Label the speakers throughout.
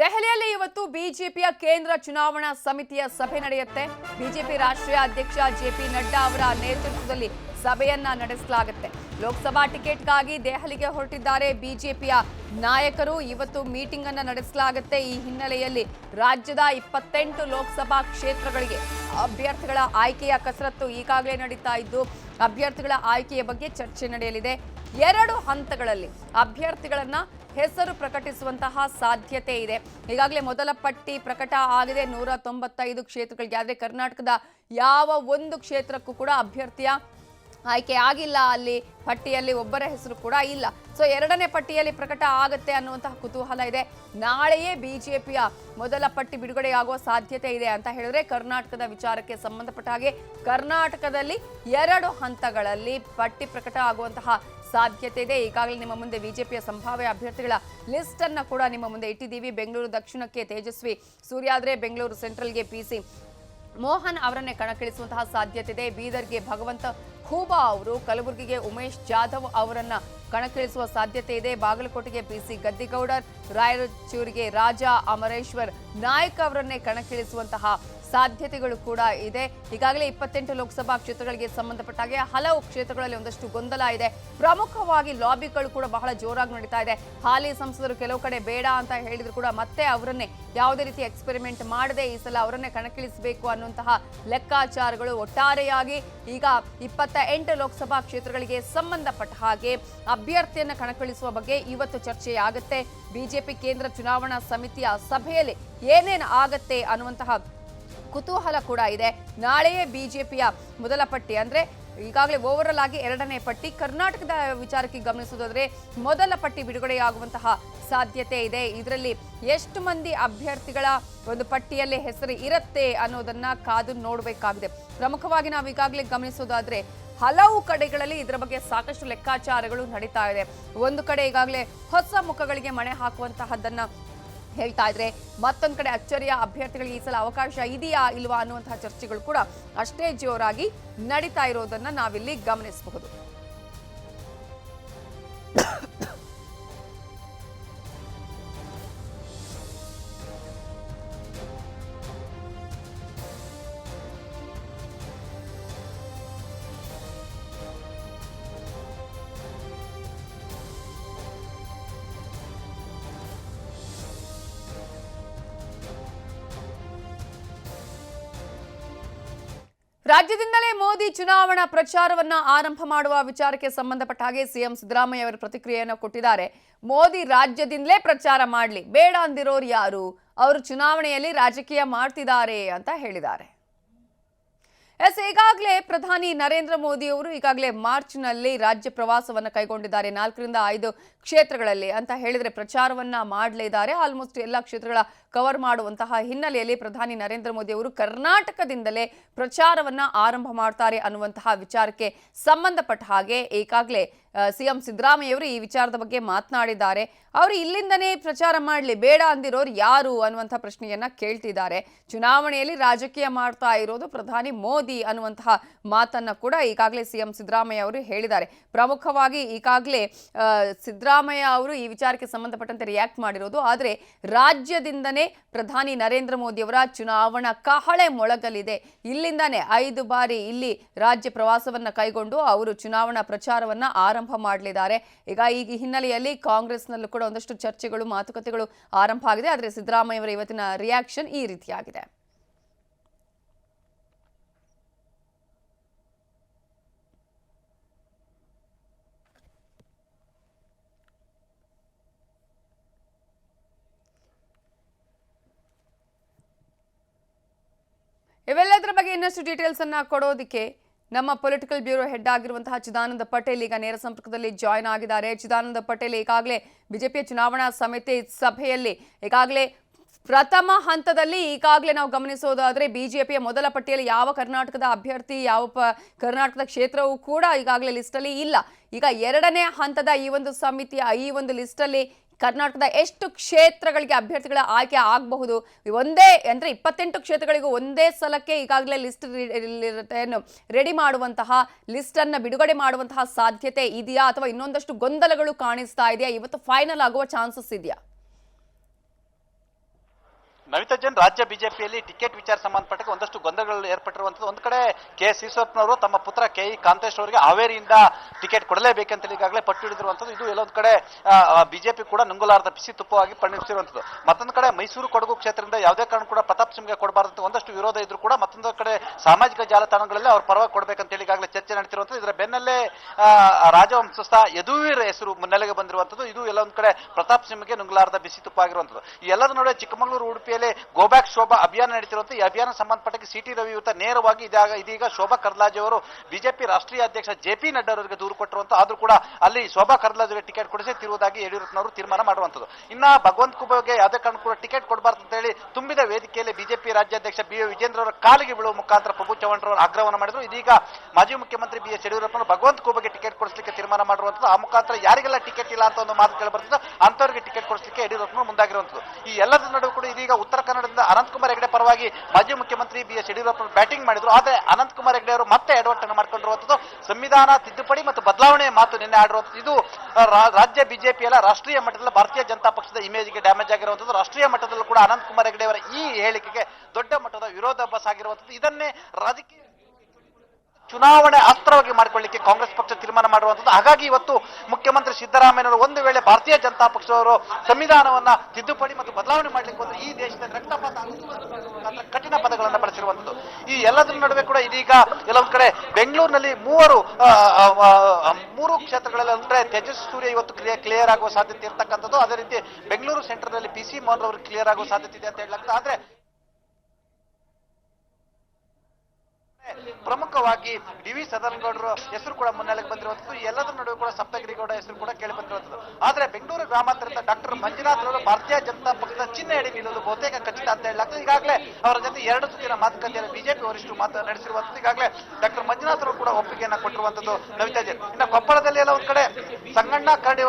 Speaker 1: ದೆಹಲಿಯಲ್ಲಿ ಇವತ್ತು ಬಿಜೆಪಿಯ ಕೇಂದ್ರ ಚುನಾವಣಾ ಸಮಿತಿಯ ಸಭೆ ನಡೆಯುತ್ತೆ. ಬಿಜೆಪಿ ರಾಷ್ಟ್ರೀಯ ಅಧ್ಯಕ್ಷ ಜೆ ಪಿ ನಡ್ಡಾ ಅವರ ನೇತೃತ್ವದಲ್ಲಿ ಸಭೆಯನ್ನ ನಡೆಸಲಾಗುತ್ತೆ. ಲೋಕಸಭಾ ಟಿಕೆಟ್ಗಾಗಿ ದೆಹಲಿಗೆ ಹೊರಟಿದ್ದಾರೆ ಬಿಜೆಪಿಯ ನಾಯಕರು. ಇವತ್ತು ಮೀಟಿಂಗ್ ಅನ್ನ ನಡೆಸಲಾಗುತ್ತೆ. ಈ ಹಿನ್ನೆಲೆಯಲ್ಲಿ ರಾಜ್ಯದ ಇಪ್ಪತ್ತೆಂಟು ಲೋಕಸಭಾ ಕ್ಷೇತ್ರಗಳಿಗೆ ಅಭ್ಯರ್ಥಿಗಳ ಆಯ್ಕೆಯ ಕಸರತ್ತು ಈಗಾಗಲೇ ನಡೀತಾ ಇದ್ದು, ಅಭ್ಯರ್ಥಿಗಳ ಆಯ್ಕೆಯ ಬಗ್ಗೆ ಚರ್ಚೆ ನಡೆಯಲಿದೆ. ಎರಡು ಹಂತಗಳಲ್ಲಿ ಅಭ್ಯರ್ಥಿಗಳನ್ನ ಹೆಸರು ಪ್ರಕಟಿಸುವಂತಹ ಸಾಧ್ಯತೆ ಇದೆ. ಈಗಾಗಲೇ ಮೊದಲ ಪಟ್ಟಿ ಪ್ರಕಟ ಆಗಿದೆ. ನೂರ ತೊಂಬತ್ತೈದು ಕ್ಷೇತ್ರಗಳಿಗೆ. ಆದರೆ ಕರ್ನಾಟಕದ ಯಾವ ಒಂದು ಕ್ಷೇತ್ರಕ್ಕೂ ಕೂಡ ಅಭ್ಯರ್ಥಿಯ ಆಯ್ಕೆ ಆಗಿಲ್ಲ. ಅಲ್ಲಿ ಪಟ್ಟಿಯಲ್ಲಿ ಒಬ್ಬರ ಹೆಸರು ಕೂಡ ಇಲ್ಲ. ಸೊ ಎರಡನೇ ಪಟ್ಟಿಯಲ್ಲಿ ಪ್ರಕಟ ಆಗುತ್ತೆ ಅನ್ನುವಂತಹ ಕುತೂಹಲ ಇದೆ. ನಾಳೆಯೇ ಬಿಜೆಪಿಯ ಮೊದಲ ಪಟ್ಟಿ ಬಿಡುಗಡೆಯಾಗುವ ಸಾಧ್ಯತೆ ಇದೆ ಅಂತ ಹೇಳಿದ್ರೆ ಕರ್ನಾಟಕದ ವಿಚಾರಕ್ಕೆ ಸಂಬಂಧಪಟ್ಟ ಹಾಗೆ ಕರ್ನಾಟಕದಲ್ಲಿ ಎರಡು ಹಂತಗಳಲ್ಲಿ ಪಟ್ಟಿ ಪ್ರಕಟ ಆಗುವಂತಹ ಸಾಧ್ಯತೆ ಇದೆ. ಈಗಾಗಲೇ ನಿಮ್ಮ ಮುಂದೆ ಬಿಜೆಪಿಯ ಸಂಭಾವ್ಯ ಅಭ್ಯರ್ಥಿಗಳ ಲಿಸ್ಟ್ ಅನ್ನ ಕೂಡ ನಿಮ್ಮ ಮುಂದೆ ಇಟ್ಟಿದ್ದೀವಿ. ಬೆಂಗಳೂರು ದಕ್ಷಿಣಕ್ಕೆ ತೇಜಸ್ವಿ ಸೂರ್ಯಾದ್ರೆ ಬೆಂಗಳೂರು ಸೆಂಟ್ರಲ್ಗೆ ಪಿಸಿ. ಮೋಹನ್ ಅವರನ್ನೇ ಕಣಕ್ಕಿಳಿಸುವಂತಹ ಸಾಧ್ಯತೆ ಇದೆ. ಬೀದರ್ಗೆ ಭಗವಂತ ಖೂಬಾ ಅವರು, ಕಲಬುರಗಿಗೆ ಉಮೇಶ್ ಜಾಧವ್ ಅವರನ್ನ ಕಣಕ್ಕಿಳಿಸುವ ಸಾಧ್ಯತೆ ಇದೆ. ಬಾಗಲಕೋಟೆಗೆ ಬಿಸಿ ಗದ್ದಿಗೌಡರ್, ರಾಯಚೂರಿಗೆ ರಾಜಾ ಅಮರೇಶ್ವರ್ ನಾಯಕ್ ಅವರನ್ನೇ ಕಣಕ್ಕಿಳಿಸುವಂತಹ ಸಾಧ್ಯತೆಗಳು ಕೂಡ ಇದೆ. ಈಗಾಗಲೇ ಇಪ್ಪತ್ತೆಂಟು ಲೋಕಸಭಾ ಕ್ಷೇತ್ರಗಳಿಗೆ ಸಂಬಂಧಪಟ್ಟ ಹಾಗೆ ಹಲವು ಕ್ಷೇತ್ರಗಳಲ್ಲಿ ಒಂದಷ್ಟು ಗೊಂದಲ ಇದೆ. ಪ್ರಮುಖವಾಗಿ ಲಾಬಿಗಳು ಕೂಡ ಬಹಳ ಜೋರಾಗಿ ನಡೀತಾ ಇದೆ. ಹಾಲಿ ಸಂಸದರು ಕೆಲವು ಕಡೆ ಬೇಡ ಅಂತ ಹೇಳಿದ್ರು ಕೂಡ ಮತ್ತೆ ಅವರನ್ನೇ ಯಾವುದೇ ರೀತಿ ಎಕ್ಸ್ಪೆರಿಮೆಂಟ್ ಮಾಡದೆ ಈ ಸಲ ಅವರನ್ನೇ ಕಣಕ್ಕಿಳಿಸಬೇಕು ಅನ್ನುವಂತಹ ಲೆಕ್ಕಾಚಾರಗಳು ಒಟ್ಟಾರೆಯಾಗಿ ಈಗ ಇಪ್ಪತ್ತ ಎಂಟು ಲೋಕಸಭಾ ಕ್ಷೇತ್ರಗಳಿಗೆ ಸಂಬಂಧಪಟ್ಟ ಹಾಗೆ ಅಭ್ಯರ್ಥಿಯನ್ನು ಕಣಕ್ಕಿಳಿಸುವ ಬಗ್ಗೆ ಇವತ್ತು ಚರ್ಚೆ ಆಗುತ್ತೆ. ಬಿಜೆಪಿ ಕೇಂದ್ರ ಚುನಾವಣಾ ಸಮಿತಿಯ ಸಭೆಯಲ್ಲಿ ಏನೇನು ಆಗತ್ತೆ ಅನ್ನುವಂತಹ ಕುತೂಹಲ ಕೂಡ ಇದೆ. ನಾಳೆಯೇ ಬಿಜೆಪಿಯ ಮೊದಲ ಪಟ್ಟಿ ಅಂದ್ರೆ ಈಗಾಗಲೇ ಓವರಲ್ ಆಗಿ ಎರಡನೇ ಪಟ್ಟಿ. ಕರ್ನಾಟಕದ ವಿಚಾರಕ್ಕೆ ಗಮನಿಸುವುದಾದ್ರೆ ಮೊದಲ ಪಟ್ಟಿ ಬಿಡುಗಡೆಯಾಗುವಂತಹ ಸಾಧ್ಯತೆ ಇದೆ. ಇದರಲ್ಲಿ ಎಷ್ಟು ಮಂದಿ ಅಭ್ಯರ್ಥಿಗಳ ಒಂದು ಪಟ್ಟಿಯಲ್ಲಿ ಹೆಸರು ಇರುತ್ತೆ ಅನ್ನೋದನ್ನ ಕಾದು ನೋಡಬೇಕಾಗಿದೆ. ಪ್ರಮುಖವಾಗಿ ನಾವು ಈಗಾಗಲೇ ಗಮನಿಸೋದಾದ್ರೆ ಹಲವು ಕಡೆಗಳಲ್ಲಿ ಇದರ ಬಗ್ಗೆ ಸಾಕಷ್ಟು ಲೆಕ್ಕಾಚಾರಗಳು ನಡೀತಾ ಇದೆ. ಒಂದು ಕಡೆ ಈಗಾಗಲೇ ಹೊಸ ಮುಖಗಳಿಗೆ ಮಣೆ ಹಾಕುವಂತಹದ್ದನ್ನ ಹೇಳ್ತಾ ಇದ್ರೆ ಮತ್ತೊಂದು ಕಡೆ ಅಚ್ಚರಿಯ ಅಭ್ಯರ್ಥಿಗಳಿಗೆ ಈ ಸಲ ಅವಕಾಶ ಇದೆಯಾ ಇಲ್ವಾ ಅನ್ನುವಂತಹ ಚರ್ಚೆಗಳು ಕೂಡ ಅಷ್ಟೇ ಜೋರಾಗಿ ನಡೀತಾ ಇರೋದನ್ನ ನಾವಿಲ್ಲಿ ಗಮನಿಸಬಹುದು. ರಾಜ್ಯದಿಂದಲೇ ಮೋದಿ ಚುನಾವಣಾ ಪ್ರಚಾರವನ್ನ ಆರಂಭ ಮಾಡುವ ವಿಚಾರಕ್ಕೆ ಸಂಬಂಧಪಟ್ಟ ಹಾಗೆ ಸಿಎಂ ಸಿದ್ದರಾಮಯ್ಯ ಅವರು ಪ್ರತಿಕ್ರಿಯೆಯನ್ನು ಕೊಟ್ಟಿದ್ದಾರೆ. ಮೋದಿ ರಾಜ್ಯದಿಂದಲೇ ಪ್ರಚಾರ ಮಾಡಲಿ, ಬೇಡ ಅಂದಿರೋರು ಯಾರು? ಅವರು ಚುನಾವಣೆಯಲ್ಲಿ ರಾಜಕೀಯ ಮಾಡ್ತಿದ್ದಾರೆ ಅಂತ ಹೇಳಿದ್ದಾರೆ. ಎಸ್, ಈಗಾಗಲೇ ಪ್ರಧಾನಿ ನರೇಂದ್ರ ಮೋದಿ ಅವರು ಈಗಾಗಲೇ ಮಾರ್ಚ್ನಲ್ಲಿ ರಾಜ್ಯ ಪ್ರವಾಸವನ್ನು ಕೈಗೊಂಡಿದ್ದಾರೆ. ನಾಲ್ಕರಿಂದ ಐದು ಕ್ಷೇತ್ರಗಳಲ್ಲಿ ಅಂತ ಹೇಳಿದರೆ ಪ್ರಚಾರವನ್ನ ಮಾಡಲಿದ್ದಾರೆ ಆಲ್ಮೋಸ್ಟ್ ಎಲ್ಲ ಕ್ಷೇತ್ರಗಳ ಕವರ್ ಮಾಡುವಂತಹ ಹಿನ್ನೆಲೆಯಲ್ಲಿ ಪ್ರಧಾನಿ ನರೇಂದ್ರ ಮೋದಿ ಅವರು ಕರ್ನಾಟಕದಿಂದಲೇ ಪ್ರಚಾರವನ್ನ ಆರಂಭ ಮಾಡ್ತಾರೆ ಅನ್ನುವಂತಹ ವಿಚಾರಕ್ಕೆ ಸಂಬಂಧಪಟ್ಟ ಹಾಗೆ ಈಗಾಗಲೇ ಸಿಎಂ ಸಿದ್ದರಾಮಯ್ಯವರು ಈ ವಿಚಾರದ ಬಗ್ಗೆ ಮಾತನಾಡಿದ್ದಾರೆ. ಅವರು ಇಲ್ಲಿಂದನೇ ಪ್ರಚಾರ ಮಾಡಲಿ, ಬೇಡ ಅಂದಿರೋರು ಯಾರು ಅನ್ನುವಂಥ ಪ್ರಶ್ನೆಯನ್ನ ಕೇಳ್ತಿದ್ದಾರೆ. ಚುನಾವಣೆಯಲ್ಲಿ ರಾಜಕೀಯ ಮಾಡ್ತಾ ಇರೋದು ಪ್ರಧಾನಿ ಮೋದಿ ಅನ್ನುವಂತಹ ಮಾತನ್ನ ಕೂಡ ಈಗಾಗಲೇ ಸಿಎಂ ಸಿದ್ದರಾಮಯ್ಯ ಅವರು ಹೇಳಿದ್ದಾರೆ. ಪ್ರಮುಖವಾಗಿ ಈಗಾಗಲೇ ಸಿದ್ದರಾಮಯ್ಯ ಅವರು ಈ ವಿಚಾರಕ್ಕೆ ಸಂಬಂಧಪಟ್ಟಂತೆ ರಿಯಾಕ್ಟ್ ಮಾಡಿರೋದು. ಆದರೆ ರಾಜ್ಯದಿಂದನೇ ಪ್ರಧಾನಿ ನರೇಂದ್ರ ಮೋದಿ ಅವರ ಚುನಾವಣಾ ಕಹಳೆ ಮೊಳಗಲಿದೆ. ಇಲ್ಲಿಂದನೇ ಐದು ಬಾರಿ ಇಲ್ಲಿ ರಾಜ್ಯ ಪ್ರವಾಸವನ್ನ ಕೈಗೊಂಡು ಅವರು ಚುನಾವಣಾ ಪ್ರಚಾರವನ್ನ ಆರಂಭ ಮಾಡಲಿದ್ದಾರೆ. ಈಗ ಈ ಹಿನ್ನೆಲೆಯಲ್ಲಿ ಕಾಂಗ್ರೆಸ್ನಲ್ಲೂ ಕೂಡ ಒಂದಷ್ಟು ಚರ್ಚೆಗಳು, ಮಾತುಕತೆಗಳು ಆರಂಭ ಆಗಿದೆ. ಆದರೆ ಸಿದ್ದರಾಮಯ್ಯ ಅವರ ಇವತ್ತಿನ ರಿಯಾಕ್ಷನ್ ಈ ರೀತಿಯಾಗಿದೆ. ಇವೆಲ್ಲದರ ಬಗ್ಗೆ ಇನ್ನಷ್ಟು ಡೀಟೇಲ್ಸ್ ಅನ್ನ ಕೊಡೋದಕ್ಕೆ ನಮ್ಮ ಪೊಲಿಟಿಕಲ್ ಬ್ಯೂರೋ ಹೆಡ್ ಆಗಿರುವಂತಹ ಚಿದಾನಂದ ಪಟೇಲ್ ಈಗ ನೇರ ಸಂಪರ್ಕದಲ್ಲಿ ಜಾಯ್ನ್ ಆಗಿದ್ದಾರೆ. ಚಿದಾನಂದ ಪಟೇಲ್ ಈಗಾಗಲೇ ಬಿಜೆಪಿಯ ಚುನಾವಣಾ ಸಮಿತಿ ಸಭೆಯಲ್ಲಿ ಈಗಾಗಲೇ ಪ್ರಥಮ ಹಂತದಲ್ಲಿ ಈಗಾಗಲೇ ನಾವು ಗಮನಿಸೋದಾದ್ರೆ ಬಿಜೆಪಿಯ ಮೊದಲ ಪಟ್ಟಿಯಲ್ಲಿ ಯಾವ ಕರ್ನಾಟಕದ ಅಭ್ಯರ್ಥಿ, ಯಾವ ಕರ್ನಾಟಕದ ಕ್ಷೇತ್ರವೂ ಕೂಡ ಈಗಾಗಲೇ ಲಿಸ್ಟಲ್ಲಿ ಇಲ್ಲ. ಈಗ ಎರಡನೇ ಹಂತದ ಈ ಒಂದು ಸಮಿತಿಯ, ಈ ಒಂದು ಲಿಸ್ಟಲ್ಲಿ ಕರ್ನಾಟಕದ ಎಷ್ಟು ಕ್ಷೇತ್ರಗಳಿಗೆ ಅಭ್ಯರ್ಥಿಗಳ ಆಯ್ಕೆ ಆಗಬಹುದು? ಒಂದೇ ಅಂದ್ರೆ ಇಪ್ಪತ್ತೆಂಟು ಕ್ಷೇತ್ರಗಳಿಗೂ ಒಂದೇ ಸಲಕ್ಕೆ ಈಗಾಗಲೇ ಲಿಸ್ಟ್ ರೆಡಿ ಮಾಡುವಂತಹ ಲಿಸ್ಟನ್ನು ಬಿಡುಗಡೆ ಮಾಡುವಂತಹ ಸಾಧ್ಯತೆ ಇದೆಯಾ? ಅಥವಾ ಇನ್ನೊಂದಷ್ಟು ಗೊಂದಲಗಳು ಕಾಣಿಸ್ತಾ ಇದೆಯಾ? ಇವತ್ತು ಫೈನಲ್ ಆಗುವ ಚಾನ್ಸಸ್ ಇದೆಯಾ?
Speaker 2: ನವಿತಾ ಜೈನ್ ರಾಜ್ಯ ಬಿಜೆಪಿಯಲ್ಲಿ ಟಿಕೆಟ್ ವಿಚಾರ ಸಂಬಂಧಪಟ್ಟಕ್ಕೆ ಒಂದಷ್ಟು ಗೊಂದಲಗಳು ಏರ್ಪಟ್ಟಿರುವಂಥದ್ದು. ಒಂದು ಕಡೆ ಕೆ ಈಶ್ವರಪ್ಪನವರು ತಮ್ಮ ಪುತ್ರ ಕೆ ಇ ಕಾಂತೇಶ್ ಅವರಿಗೆ ಹಾವೇರಿಯಿಂದ ಟಿಕೆಟ್ ಕೊಡಲೇಬೇಕಂತ ಈಗಾಗಲೇ ಪಟ್ಟು ಹಿಡಿದಿರುವಂತದ್ದು ಇದು ಎಲ್ಲೊಂದು ಕಡೆ ಬಿಜೆಪಿ ಕೂಡ ನುಂಗುಲಾರದ ಬಿಸಿ ತುಪ್ಪವಾಗಿ ಪರಿಣಮಿಸಿರುವಂತದ್ದು ಮತ್ತೊಂದು ಕಡೆ ಮೈಸೂರು ಕೊಡಗು ಕ್ಷೇತ್ರದಿಂದ ಯಾವುದೇ ಕಾರಣ ಕೂಡ ಪ್ರತಾಪ್ ಸಿಂಗ್ಗೆ ಕೊಡಬಾರದು ಒಂದಷ್ಟು ವಿರೋಧ ಇದ್ರು ಕೂಡ ಮತ್ತೊಂದು ಕಡೆ ಸಾಮಾಜಿಕ ಜಾಲತಾಣಗಳಲ್ಲಿ ಅವ್ರ ಪರವಾಗಿ ಕೊಡಬೇಕಂತ ಈಗಾಗಲೇ ಚರ್ಚೆ ನಡೀತಿರುವಂತದ್ದು ಇದರ ಬೆನ್ನಲ್ಲೇ ರಾಜವಂಶಸ್ಥ ಯದುವೀರ್ ಹೆಸರು ಮುನ್ನೆಲೆಗೆ ಬಂದಿರುವಂತದ್ದು ಇದು ಎಲ್ಲ ಒಂದ್ ಕಡೆ ಪ್ರತಾಪ್ ಸಿಂಗ್ಗೆ ನುಂಗಲಾರದ ಬಿಸಿ ತುಪ್ಪ ಆಗಿರುವಂಥದ್ದು ಎಲ್ಲದರ ನಡುವೆ ಚಿಕ್ಕಮಗಳೂರು ಉಡುಪಿಯಲ್ಲಿ ಗೋಬ್ಯಾಕ್ ಶೋಭಾ ಅಭಿಯಾನ ನಡೀತಿರುವಂತೆ, ಈ ಅಭಿಯಾನ ಸಂಬಂಧಪಟ್ಟಕ್ಕೆ ಸಿ ಟಿ ರವಿ ನೇರವಾಗಿ ಇದಾಗ ಇದೀಗ ಶೋಭಾ ಕರ್ಲಾಜೆ ಅವರು ಬಿಜೆಪಿ ರಾಷ್ಟ್ರೀಯ ಅಧ್ಯಕ್ಷ ಜೆ ಪಿ ನಡ್ಡಾ ಅವರಿಗೆ ದೂರು ಕೊಟ್ಟಿರುವಂತ, ಆದ್ರೂ ಕೂಡ ಅಲ್ಲಿ ಶೋಭಾ ಕರ್ಲಾಜೆಗೆ ಟಿಕೆಟ್ ಕೊಡಿಸಿ ತಿರುವುದಾಗಿ ಯಡಿಯೂರಪ್ಪನವರು ತೀರ್ಮಾನ ಮಾಡುವಂಥದ್ದು. ಇನ್ನ ಭಗವಂತ ಕುಬಗೆ ಯಾವುದೇ ಕಾರಣ ಟಿಕೆಟ್ ಕೊಡಬಾರ್ದು ಅಂತ ಹೇಳಿ ತುಂಬಿದ ವೇದಿಕೆಯಲ್ಲಿ ಬಿಜೆಪಿ ರಾಜ್ಯಾಧ್ಯಕ್ಷ ಬಿ ವಿಜೇಂದ್ರ ಅವರ ಕಾಲಿಗೆ ಬೀಳುವ ಮುಖಾಂತರ ಪ್ರಭು ಚವ್ಹಾಣ್ ಅವರು ಆಗ್ರಹವನ್ನು ಮಾಡಿದ್ರು. ಇದೀಗ ಮಾಜಿ ಮುಖ್ಯಮಂತ್ರಿ ಬಿ ಎಸ್ ಯಡಿಯೂರಪ್ಪನವರು ಭಗವಂತ ಕುಬಗೆ ಟಿಕೆಟ್ ಕೊಡಿಸಲಿಕ್ಕೆ ತೀರ್ಮಾನ ಮಾಡಿರುವಂತದ್ದು ಆ ಮುಖಾಂತರ ಯಾರಿಗೆಲ್ಲ ಟಿಕೆಟ್ ಇಲ್ಲ ಅಂತ ಒಂದು ಮಾತು ಕೇಳಿ ಬರ್ತದೆ ಅಂತವರಿಗೆ ಟಿಕೆಟ್ ಕೊಡಿಸಲಿಕ್ಕೆ ಯಡಿಯೂರಪ್ಪನವರು ಮುಂದಾಗಿರುವಂಥದ್ದು. ಈ ಎಲ್ಲದರ ನಡುವೆ ಕೂಡ ಇದೀಗ ಉತ್ತರ ಕನ್ನಡದಿಂದ ಅನಂತಕುಮಾರ್ ಹೆಗಡೆ ಪರವಾಗಿ ಮಾಜಿ ಮುಖ್ಯಮಂತ್ರಿ ಬಿ ಎಸ್ ಯಡಿಯೂರಪ್ಪ ಬ್ಯಾಟಿಂಗ್ ಮಾಡಿದ್ರು. ಆದರೆ ಅನಂತಕುಮಾರ್ ಹೆಗಡೆ ಅವರು ಮತ್ತೆ ಎಡವಟ್ಟನ್ನು ಮಾಡ್ಕೊಂಡಿರುವಂತದ್ದು ಸಂವಿಧಾನ ತಿದ್ದುಪಡಿ ಮತ್ತು ಬದಲಾವಣೆಯ ಮಾತು ನಿನ್ನೆ ಆಡಿರುವಂತದ್ದು. ಇದು ರಾಜ್ಯ ಬಿಜೆಪಿ ಅಲ್ಲ, ರಾಷ್ಟ್ರೀಯ ಮಟ್ಟದಲ್ಲಿ ಭಾರತೀಯ ಜನತಾ ಪಕ್ಷದ ಇಮೇಜ್ಗೆ ಡ್ಯಾಮೇಜ್ ಆಗಿರುವಂತದ್ದು. ರಾಷ್ಟ್ರೀಯ ಮಟ್ಟದಲ್ಲೂ ಕೂಡ ಅನಂತಕುಮಾರ್ ಹೆಗಡೆ ಅವರ ಈ ಹೇಳಿಕೆಗೆ ದೊಡ್ಡ ಮಟ್ಟದ ವಿರೋಧ ಬಸ್ ಆಗಿರುವಂತದ್ದು. ಇದನ್ನೇ ರಾಜಕೀಯ ಚುನಾವಣೆ ಅಸ್ತ್ರವಾಗಿ ಮಾಡಿಕೊಳ್ಳಿಕ್ಕೆ ಕಾಂಗ್ರೆಸ್ ಪಕ್ಷ ತೀರ್ಮಾನ ಮಾಡುವಂಥದ್ದು. ಹಾಗಾಗಿ ಇವತ್ತು ಮುಖ್ಯಮಂತ್ರಿ ಸಿದ್ದರಾಮಯ್ಯನವರು ಒಂದು ವೇಳೆ ಭಾರತೀಯ ಜನತಾ ಪಕ್ಷದವರು ಸಂವಿಧಾನವನ್ನ ತಿದ್ದುಪಡಿ ಮತ್ತು ಬದಲಾವಣೆ ಮಾಡಲಿಕ್ಕೆ ಹೋದ್ರೆ ಈ ದೇಶದ ರಕ್ತಪಾತ ಕಠಿಣ ಪದಗಳನ್ನು ಬಳಸಿರುವಂಥದ್ದು. ಈ ಎಲ್ಲದರ ನಡುವೆ ಕೂಡ ಇದೀಗ ಕೆಲವೊಂದು ಕಡೆ ಬೆಂಗಳೂರಿನಲ್ಲಿ ಮೂವರು ಮೂರು ಕ್ಷೇತ್ರಗಳಲ್ಲಿ ಕಡೆ ತೇಜಸ್ವಿ ಸೂರ್ಯ ಇವತ್ತು ಕ್ಲಿಯರ್ ಕ್ಲಿಯರ್ ಆಗುವ ಸಾಧ್ಯತೆ ಇರತಕ್ಕಂಥದ್ದು. ಅದೇ ರೀತಿ ಬೆಂಗಳೂರು ಸೆಂಟರ್ನಲ್ಲಿ ಪಿ ಸಿ ಮೋಹನ್ ಅವರು ಕ್ಲಿಯರ್ ಆಗುವ ಸಾಧ್ಯತೆ ಇದೆ ಅಂತ ಹೇಳಲಾಗ್ತದೆ. ಆದ್ರೆ ಪ್ರಮುಖವಾಗಿ ಡಿ ವಿ ಸದಾನಗೌಡರ ಹೆಸರು ಕೂಡ ಮುನ್ನೆಲೆಗೆ ಬಂದಿರುವಂತದ್ದು ಈ ಎಲ್ಲದರ ನಡುವೆ ಕೂಡ ಸಪ್ತಗಿರಿಗೌಡ ಹೆಸರು ಕೂಡ ಕೇಳಿ ಬಂದಿರುವಂತದ್ದು ಆದ್ರೆ ಬೆಂಗಳೂರು ಗ್ರಾಮಾಂತರದ ಡಾಕ್ಟರ್ ಮಂಜುನಾಥ್ ಅವರು ಭಾರತೀಯ ಜನತಾ ಪಕ್ಷದ ಚಿಹ್ನೆ ಅಡಿ ನಿಲ್ಲಲು ಬಹುತೇಕ ಖಚಿತ ಅಂತ ಹೇಳಲಾಗ್ತದೆ. ಈಗಾಗಲೇ ಅವರ ಜೊತೆ ಎರಡು ಸುತ್ತಿನ ಮಾತುಕತೆಯಲ್ಲಿ ಬಿಜೆಪಿ ವರಿಷ್ಠರು ಮಾತು ನಡೆಸಿರುವಂತದ್ದು ಈಗಾಗಲೇ ಡಾಕ್ಟರ್ ಮಂಜುನಾಥ್ ಅವರು ಕೂಡ ಒಪ್ಪಿಗೆಯನ್ನ ಕೊಟ್ಟಿರುವಂತದ್ದು ನವಿತಾ ಜೈನ್ ಇನ್ನು ಕೊಪ್ಪಳದಲ್ಲಿ ಎಲ್ಲ ಒಂದ್ ಕಡೆ ಸಂಗಣ್ಣ, ಕರಡಿ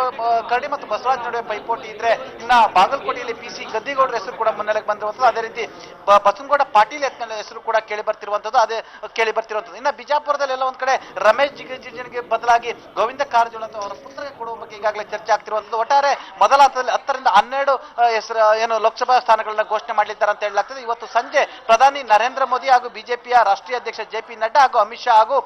Speaker 2: ಕರಡಿ ಮತ್ತು ಬಸವರಾಜ್ ನಡುವೆ ಪೈಪೋಟಿ ಇದ್ರೆ, ಇನ್ನ ಬಾಗಲಕೋಟೆಯಲ್ಲಿ ಪಿ ಸಿ ಗದ್ದಿಗೌಡರ ಹೆಸರು ಕೂಡ ಮುನ್ನೆಲೆಗೆ ಬಂದಿರುವಂತದ್ದು ಅದೇ ರೀತಿ ಬ- ಬಸವನಗೌಡ ಪಾಟೀಲ್ ಎತ್ನಲ್ಲ ಹೆಸರು ಕೂಡ ಕೇಳಿ ಬರ್ತಿರುವಂತದ್ದು, ಅದೇ ಕೇಳಿ ಬರ್ತಿರುವಂತದ್ದು. ಇನ್ನ ಬಿಜಾಪುರದಲ್ಲಿ ಎಲ್ಲ ಒಂದ್ ಕಡೆ ರಮೇಶ್ ಜಿಗಜಿಗೆ ಬದಲಾಗಿ ಗೋವಿಂದ ಕಾರಜೋಳ ಅಂತ ಅವರ ಪುತ್ರಗೆ ಕೊಡುವ ಬಗ್ಗೆ ಈಗಾಗಲೇ ಚರ್ಚೆ ಆಗ್ತಿರುವಂತದ್ದು. ಒಟ್ಟಾರೆ ಮೊದಲ ಹಂತದಲ್ಲಿ ಹತ್ತರಿಂದ ಹನ್ನೆರಡು ಹೆಸರು, ಏನು ಲೋಕಸಭಾ ಸ್ಥಾನಗಳನ್ನ ಘೋಷಣೆ ಮಾಡಲಿದ್ದಾರೆ ಅಂತ ಹೇಳಲಾಗ್ತದೆ. ಇವತ್ತು ಸಂಜೆ ಪ್ರಧಾನಿ ನರೇಂದ್ರ ಮೋದಿ ಹಾಗೂ ಬಿಜೆಪಿಯ ರಾಷ್ಟ್ರೀಯ ಅಧ್ಯಕ್ಷ ಜೆ ಪಿ ನಡ್ಡಾ ಹಾಗೂ ಅಮಿತ್ ಶಾ ಹಾಗೂ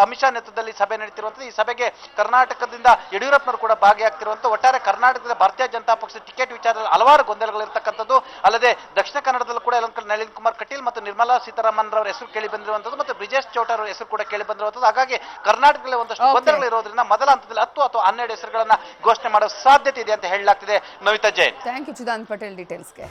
Speaker 2: ಅಮಿತ್ ಶಾ ನೇತೃತ್ವದಲ್ಲಿ ಸಭೆ ನಡೀತಿರುವಂತದ್ದು. ಈ ಸಭೆಗೆ ಕರ್ನಾಟಕದಿಂದ ಯಡಿಯೂರಪ್ಪನವರು ಕೂಡ ಭಾಗಿಯಾಗ್ತಿರುವಂಥ ಒಟ್ಟಾರೆ ಕರ್ನಾಟಕದ ಭಾರತೀಯ ಜನತಾ ಪಕ್ಷದ ಟಿಕೆಟ್ ವಿಚಾರದಲ್ಲಿ ಹಲವಾರು ಗೊಂದಲಗಳಿರ್ತಕ್ಕಂಥದ್ದು. ಅಲ್ಲದೆ ದಕ್ಷಿಣ ಕನ್ನಡದಲ್ಲೂ ಕೂಡ ಅಲಂಕಾರ ನಳಿನ್ ಕುಮಾರ್ ಕಟೀಲ್ ಮತ್ತು ನಿರ್ಮಲಾ ಸೀತಾರಾಮನ್ ರವರ ಹೆಸರು ಕೇಳಿ ಬಂದಿರುವಂತದ್ದು ಮತ್ತು ಬ್ರಿಜೇಶ್ ಚೌಟ ಅವರ ಹೆಸರು ಕೂಡ ಕೇಳಿ ಬಂದಿರುವಂತದ್ದು. ಹಾಗಾಗಿ ಕರ್ನಾಟಕದಲ್ಲಿ ಒಂದಷ್ಟು. ಗೊಂದಲಗಳು ಇರೋದ್ರಿಂದ ಮೊದಲ ಹಂತದಲ್ಲಿ ಹತ್ತು ಅಥವಾ ಹನ್ನೆರಡು ಹೆಸರುಗಳನ್ನ ಘೋಷಣೆ ಮಾಡೋ ಸಾಧ್ಯತೆ ಇದೆ ಅಂತ ಹೇಳಲಾಗ್ತಿದೆ ನವಿತಾ ಜೈನ್.
Speaker 1: Thank you Chidanand Patel ಡೀಟೇಲ್ಸ್ಗೆ